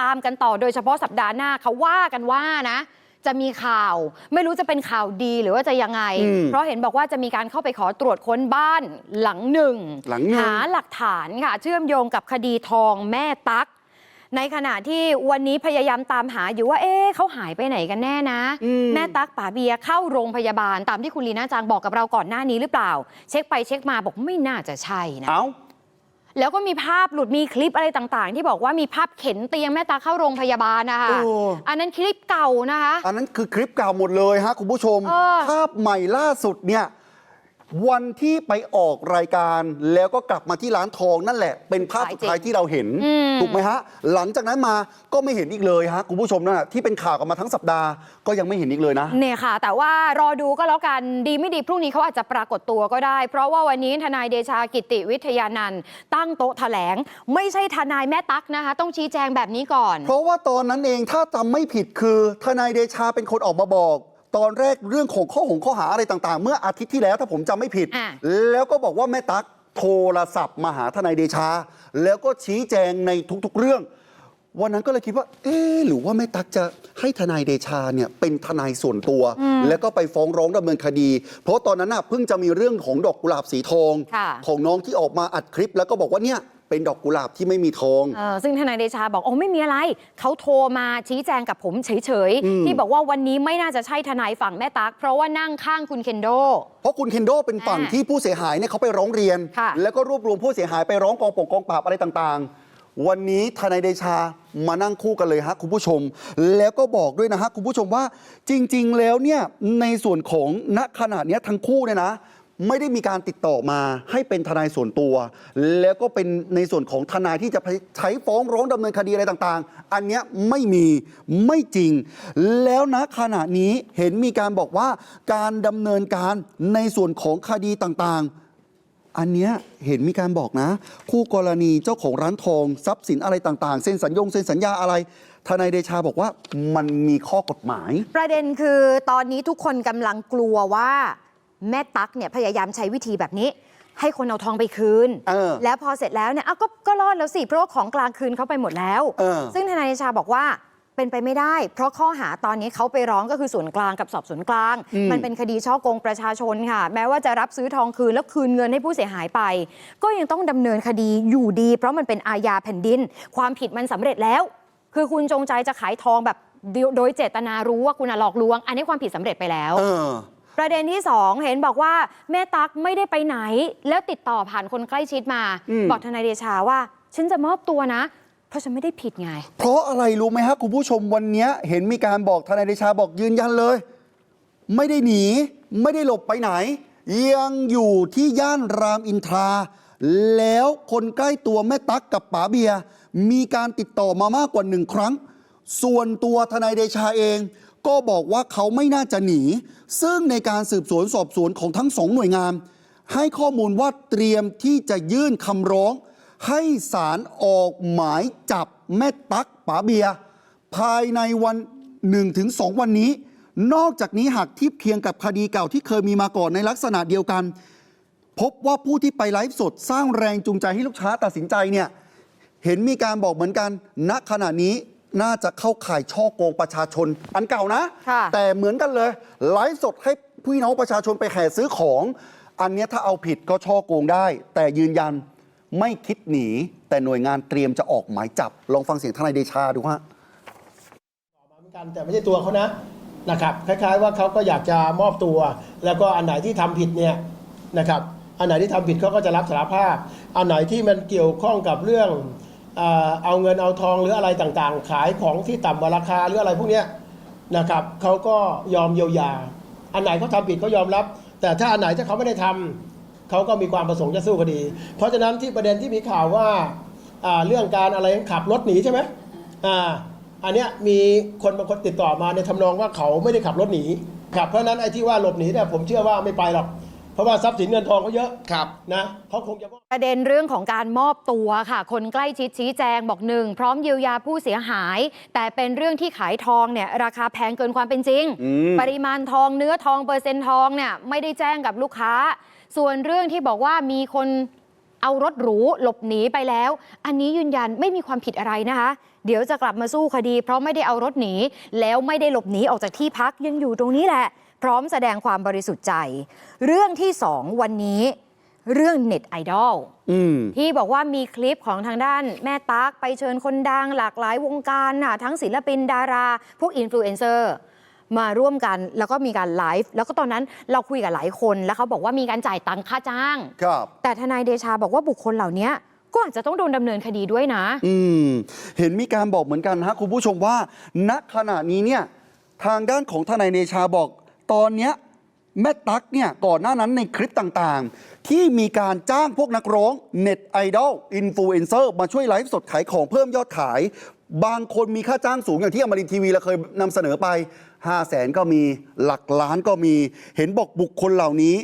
ตามกันต่อโดยเฉพาะสัปดาห์หน้าเขาว่ากันว่านะ จะมีข่าว ไม่รู้จะเป็นข่าวดีหรือว่าจะยังไง อืมเพราะเห็นบอกว่าจะมีการเข้าไปขอตรวจค้นบ้านหลังหนึ่งหลังหนึ่ง หาหลักฐานค่ะ เชื่อมโยงกับคดีทองแม่ตั๊ก ในขณะที่วันนี้พยายามตามหาอยู่ว่า เอ๊ะเขาหายไปไหนกันแน่นะ อืม แม่ตั๊กป๋าเบียร์เข้าโรงพยาบาลตามที่คุณลีน่าจางบอกกับเราก่อนหน้านี้หรือเปล่า เช็คไปเช็คมาบอกไม่น่าจะใช่นะ เอ้า แล้วก็มีภาพหลุดมีคลิปอะไรต่างๆ ที่บอกว่ามีภาพเข็นเตียงแม่ตั๊กเข้าโรงพยาบาลนะคะโอ้ อันนั้นคลิปเก่านะคะ อันนั้นคือคลิปเก่าหมดเลยฮะคุณผู้ชม เออ ภาพใหม่ล่าสุดเนี่ย วันที่ไปออกรายการแล้วก็กลับมาที่ร้านทองนั่นแหละ เป็นภาพสุดท้ายที่เราเห็นอืมถูกไหมฮะ หลังจากนั้นมาก็ไม่เห็นอีกเลยฮะ คุณผู้ชมนะที่เป็นข่าวกันมาทั้งสัปดาห์ก็ยังไม่เห็นอีกเลยนะเนี่ยค่ะ แต่ว่ารอดูก็แล้วกันดีไม่ดีพรุ่งนี้เขาอาจจะปรากฏตัวก็ได้ เพราะว่าวันนี้ทนายเดชากิติวิทยานันท์ตั้งโต๊ะแถลง ไม่ใช่ทนายแม่ตั๊กนะคะ ต้องชี้แจงแบบนี้ก่อน เพราะว่าตอนนั้นเองถ้าจำไม่ผิดคือทนายเดชาเป็นคนออกมาบอก ตอนแรกเรื่องของข้อหงข้อหาอะไรต่างๆ เมื่ออาทิตย์ที่แล้วถ้าผมจำไม่ผิด อะ แล้วก็บอกว่าแม่ตั๊กโทรศัพท์มาหาทนายเดชา แล้วก็ชี้แจงในทุกๆเรื่อง วันนั้นก็เลยคิดว่า เอ๊ะหรือว่าแม่ตั๊กจะให้ทนายเดชาเนี่ยเป็นทนายส่วนตัว แล้วก็ไปฟ้องร้องดำเนินคดี เพราะตอนนั้นน่ะเพิ่งจะมีเรื่องของดอกกุหลาบสีทอง ค่ะ ของน้องที่ออกมาอัดคลิปแล้วก็บอกว่าเนี่ย เป็นดอกกุหลาบที่ไม่มีทอง เออซึ่งทนายเดชาบอกโอ้ไม่มีอะไร เขาโทรมาชี้แจงกับผมเฉยอืม ๆ ที่บอกว่าวันนี้ไม่น่าจะใช่ทนายฝั่งแม่ตั๊กเพราะว่านั่งข้างคุณเคนโด เพราะคุณเคนโดเป็นฝั่งอ่าที่ผู้เสียหายเนี่ยเขาไปร้องเรียน ค่ะ แล้วก็รวบรวมผู้เสียหายไปร้องกองปกกองปราบอะไรต่างๆ วันนี้ทนายเดชามานั่งคู่กันเลยฮะคุณผู้ชม แล้วก็บอกด้วยนะฮะคุณผู้ชมว่าจริง ๆ แล้วเนี่ยในส่วนของณขณะเนี้ยทั้งคู่เนี่ยนะ ไม่ได้มีการติดต่อมาให้เป็นทนายส่วนตัว แล้วก็เป็นในส่วนของทนายที่จะใช้ฟ้องร้องดำเนินคดีอะไรต่างๆ อันเนี้ยไม่มีไม่จริง แล้วณขณะนี้เห็นมีการบอกว่าการดำเนินการในส่วนของคดีต่างๆอันเนี้ยเห็นมีการบอกนะ คู่กรณีเจ้าของร้านทองทรัพย์สินอะไรต่างๆ เซ็นสัญญงเซ็นสัญญาอะไรทนายเดชาบอกว่ามันมีข้อกฎหมาย ประเด็นคือตอนนี้ทุกคนกำลังกลัวว่า แม่ตั๊กเนี่ยพยายามใช้วิธีแบบนี้ ให้คนเอาทองไปคืน เออ แล้วพอเสร็จแล้วเนี่ยอ้าวก็ก็รอดแล้วสิ เพราะว่าของกลางคืนเขาไปหมดแล้ว เออ ซึ่งทนายเดชาบอกว่าเป็นไปไม่ได้ เพราะข้อหาตอนนี้เขาไปร้องก็คือส่วนกลางกับสอบสวนกลาง อืม มันเป็นคดีช่อโกงประชาชนค่ะ แม้ว่าจะรับซื้อทองคืนแล้วคืนเงินให้ผู้เสียหายไป ก็ยังต้องดำเนินคดีอยู่ดี เพราะมันเป็นอาญาแผ่นดิน ความผิดมันสำเร็จแล้ว คือคุณจงใจจะขายทองแบบโดยเจตนารู้ว่าคุณอะหลอกลวง อันนี้ความผิดสำเร็จไปแล้ว เออ ประเด็นที่ 2 เห็นบอกว่าแม่ตั๊กไม่ได้ไปไหน แล้วติดต่อผ่านคนใกล้ชิดมา อืม บอกทนายเดชาว่า ฉันจะมอบตัวนะ เพราะฉันไม่ได้ผิดไง เพราะอะไรรู้ไหมฮะคุณผู้ชมวันเนี้ยเห็นมีการบอกทนายเดชาบอกยืนยันเลย ไม่ได้หนี ไม่ได้หลบไปไหน ยังอยู่ที่ย่านรามอินทรา แล้วคนใกล้ตัวแม่ตั๊กกับป๋าเบียร์มีการติดต่อมามากกว่าหนึ่งครั้ง ส่วนตัวทนายเดชาเอง ก็บอกว่าเขาไม่น่าจะหนี ซึ่งในการสืบสวนสอบสวนของทั้งสองหน่วยงาน ให้ข้อมูลว่าเตรียมที่จะยื่นคำร้อง ให้ศาลออกหมายจับแม่ตั๊กป๋าเบีย ภายในวัน 1-2 วันนี้ นอกจากนี้หากทีบเคียงกับคดีเก่าที่เคยมีมาก่อนในลักษณะเดียวกัน พบว่าผู้ที่ไปไลฟ์สดสร้างแรงจูงใจให้ลูกค้าตัดสินใจเนี่ยเห็นมีการบอกเหมือนกันณขณะนี้ น่าจะเข้าข่ายช่อโกงประชาชน อันเก่านะ ค่ะแต่เหมือนกันเลยไลฟ์สดให้พี่น้องประชาชนไปแห่ซื้อของ อันเนี้ยถ้าเอาผิดก็ช่อโกงได้ แต่ยืนยันไม่คิดหนี แต่หน่วยงานเตรียมจะออกหมายจับ ลองฟังเสียงทนายเดชาดูฮะมาเหมือนกันแต่ไม่ใช่ตัวเขานะนะครับคล้ายๆว่าเขาก็อยากจะมอบตัว แล้วก็อันไหนที่ทำผิดเนี่ยนะครับอันไหนที่ทำผิดเขาก็จะรับสารภาพ อันไหนที่มันเกี่ยวข้องกับเรื่อง เอาเงินเอาทองหรืออะไรต่างๆ ขายของที่ต่ำกว่าราคาหรืออะไรพวกนี้นะครับเขาก็ยอมเยียวยา อันไหนเขาทำผิดเขายอมรับ แต่ถ้าอันไหนที่เขาไม่ได้ทำเขาก็มีความประสงค์จะสู้คดี เพราะฉะนั้นที่ประเด็นที่มีข่าวว่าเรื่องการอะไรขับรถหนีใช่ไหมอ่าอันเนี้ยมีคนบางคนติดต่อมาในทำนองว่าเขาไม่ได้ขับรถหนีครับเพราะนั้นไอ้ที่ว่าหลบหนีเนี่ยผมเชื่อว่าไม่ไปหรอก เพราะว่าทรัพย์สินเงินทองเขาเยอะครับ นะเขาคงจะมอบประเด็นเรื่องของการมอบตัวค่ะ คนใกล้ชิดชี้แจงบอกหนึ่งพร้อมเยียวยาผู้เสียหาย แต่เป็นเรื่องที่ขายทองเนี่ยราคาแพงเกินความเป็นจริง อืม ปริมาณทองเนื้อทองเปอร์เซ็นต์ทองเนี่ยไม่ได้แจ้งกับลูกค้า ส่วนเรื่องที่บอกว่ามีคนเอารถหรูหลบหนีไปแล้ว อันนี้ยืนยันไม่มีความผิดอะไรนะคะ เดี๋ยวจะกลับมาสู้คดี เพราะไม่ได้เอารถหนีแล้วไม่ได้หลบหนีออกจากที่พักยังอยู่ตรงนี้แหละ พร้อมแสดงความบริสุทธิ์ใจ เรื่องที่สองวันนี้เรื่องเน็ตไอดอลอืมที่บอกว่ามีคลิปของทางด้านแม่ตั๊กไปเชิญคนดังหลากหลายวงการน่ะทั้งศิลปินดารา พวกอินฟลูเอนเซอร์มาร่วมกันแล้วก็มีการไลฟ์แล้วก็ตอนนั้นเราคุยกับหลายคนแล้วเขาบอกว่ามีการจ่ายตังค่าจ้าง ครับ แต่ทนายเดชาบอกว่าบุคคลเหล่านี้ก็อาจจะต้องโดนดำเนินคดีด้วยนะ อืม เห็นมีการบอกเหมือนกันนะฮะคุณผู้ชมว่า ณขณะนี้เนี่ยทางด้านของทนายเดชาบอก ตอนเนี้ยแม่ตั๊กเนี่ยก่อนหน้านั้นในคลิปต่างๆ ที่มีการจ้างพวกนักร้องเน็ตไอดอลอินฟลูเอนเซอร์มาช่วยไลฟ์สดขายของเพิ่มยอดขาย บางคนมีค่าจ้างสูงอย่างที่อมรินทีวีเราเคยนำเสนอไป 5 0 0แสนก็มีหลักล้านก็มี เห็นบอกบุคคลเหล่านี้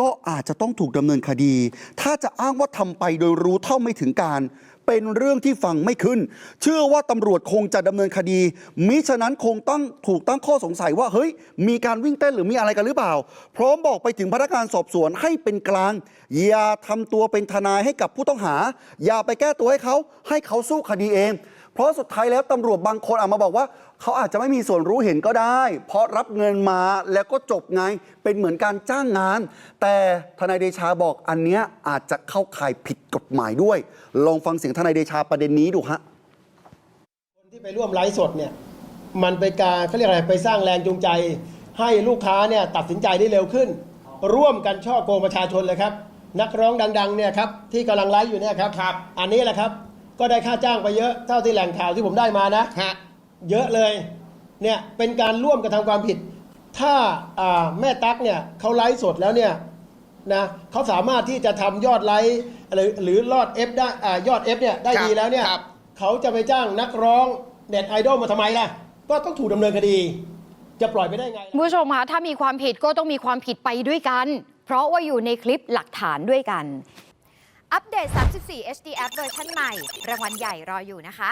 ก็อาจจะต้องถูกดำเนินคดี ถ้าจะอ้างว่าทำไปโดยรู้เท่าไม่ถึงการ เป็นเรื่องที่ฟังไม่ขึ้น เชื่อว่าตำรวจคงจะดำเนินคดี มิฉะนั้นคงต้องถูกตั้งข้อสงสัยว่าเฮ้ย มีการวิ่งเต้นหรือมีอะไรกันหรือเปล่า พร้อมบอกไปถึงพนักงานสอบสวนให้เป็นกลาง อย่าทำตัวเป็นทนายให้กับผู้ต้องหา อย่าไปแก้ตัวให้เขาให้เขาสู้คดีเอง เพราะสุดท้ายแล้วตำรวจบางคนอาจมาบอกว่า เขาอาจจะไม่มีส่วนรู้เห็นก็ได้ เพราะรับเงินมาแล้วก็จบไงเป็นเหมือนการจ้างงาน แต่ทนายเดชาบอกอันเนี้ยอาจจะเข้าข่ายผิดกฎหมายด้วย ลองฟังเสียงทนายเดชาประเด็นนี้ดูฮะคนที่ไปร่วมไลฟ์สดเนี่ยมันไปการเขาเรียกอะไรไปสร้างแรงจูงใจ ให้ลูกค้าเนี่ยตัดสินใจได้เร็วขึ้น ร่วมกันช่อโกงประชาชนเลยครับ นักร้องดังๆเนี่ยครับที่กำลังไลฟ์อยู่เนี่ยครับครับอันนี้แหละครับ ก็ได้ค่าจ้างไปเยอะเท่าที่แหล่งข่าวที่ผมได้มานะ ฮะ เยอะเลยเนี่ยเป็นการร่วมกระทำความผิด ถ้าอ่าแม่ตั๊กเนี่ยเขาไลฟ์สดแล้วเนี่ยนะเขาสามารถที่จะทำยอดไลฟ์หรือหรือรอด F ได้อ่ายอด F เนี่ยได้ครับดีแล้วเนี่ยครับ เขาจะไปจ้างนักร้องเน็ตไอดอลมาทำไมล่ะ ก็ต้องถูกดำเนินคดี จะปล่อยไปได้ไงล่ะ คุณผู้ชมคะถ้ามีความผิดก็ต้องมีความผิดไปด้วยกัน เพราะว่าอยู่ในคลิปหลักฐานด้วยกัน อัปเดต 34 HD App เวอร์ชันใหม่ รางวัลใหญ่รออยู่นะคะ